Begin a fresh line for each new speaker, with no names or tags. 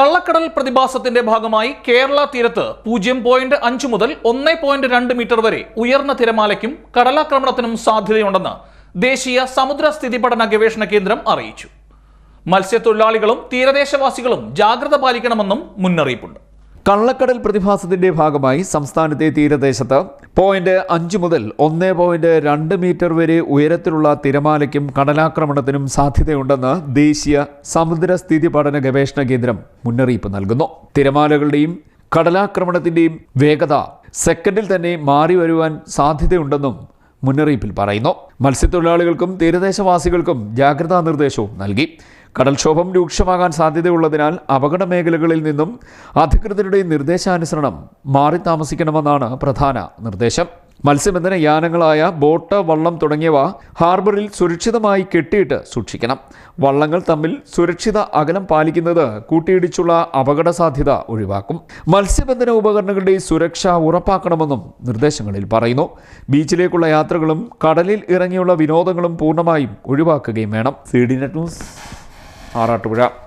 കള്ളക്കടൽ പ്രതിഭാസത്തിന്റെ ഭാഗമായി കേരള തീരത്ത് പൂജ്യം പോയിന്റ് അഞ്ച് മുതൽ ഒന്ന് പോയിന്റ് രണ്ട് മീറ്റർ വരെ ഉയർന്ന തിരമാലയ്ക്കും കടലാക്രമണത്തിനും സാധ്യതയുണ്ടെന്ന് ദേശീയ സമുദ്ര സ്ഥിതി പഠന ഗവേഷണ കേന്ദ്രം അറിയിച്ചു. മത്സ്യത്തൊഴിലാളികളും തീരദേശവാസികളും ജാഗ്രത പാലിക്കണമെന്നും മുന്നറിയിപ്പുണ്ട്.
കള്ളക്കടൽ പ്രതിഭാസത്തിന്റെ ഭാഗമായി സംസ്ഥാനത്തെ തീരദേശത്ത് പോയിന്റ് അഞ്ച് മുതൽ ഒന്ന് പോയിന്റ് രണ്ട് മീറ്റർ വരെ ഉയരത്തിലുള്ള തിരമാലയ്ക്കും കടലാക്രമണത്തിനും സാധ്യതയുണ്ടെന്ന് ദേശീയ സമുദ്ര സ്ഥിതി പഠന ഗവേഷണ കേന്ദ്രം മുന്നറിയിപ്പ് നൽകുന്നു. തിരമാലകളുടെയും കടലാക്രമണത്തിന്റെയും വേഗത സെക്കൻഡിൽ തന്നെ മാറി വരുവാൻ സാധ്യതയുണ്ടെന്നും മുന്നറിയിപ്പിൽ പറയുന്നു. മത്സ്യത്തൊഴിലാളികൾക്കും തീരദേശവാസികൾക്കും ജാഗ്രതാ നിർദ്ദേശവും നൽകി. കടൽക്ഷോഭം രൂക്ഷമാകാൻ സാധ്യതയുള്ളതിനാൽ അപകട മേഖലകളിൽ നിന്നും അധികൃതരുടെ നിർദ്ദേശാനുസരണം മാറി താമസിക്കണമെന്നാണ് പ്രധാന നിർദ്ദേശം. മത്സ്യബന്ധന യാനങ്ങളായ ബോട്ട് വള്ളം തുടങ്ങിയവ ഹാർബറിൽ സുരക്ഷിതമായി കെട്ടിയിട്ട് സൂക്ഷിക്കണം. വള്ളങ്ങൾ തമ്മിൽ സുരക്ഷിത അകലം പാലിക്കുന്നത് കൂട്ടിയിടിച്ചുള്ള അപകട സാധ്യത ഒഴിവാക്കും. മത്സ്യബന്ധന ഉപകരണങ്ങളുടെ സുരക്ഷ ഉറപ്പാക്കണമെന്നും നിർദ്ദേശങ്ങളിൽ പറയുന്നു. ബീച്ചിലേക്കുള്ള യാത്രകളും കടലിൽ ഇറങ്ങിയുള്ള വിനോദങ്ങളും പൂർണമായും ഒഴിവാക്കുകയും വേണം. C D net news. Arattupuzha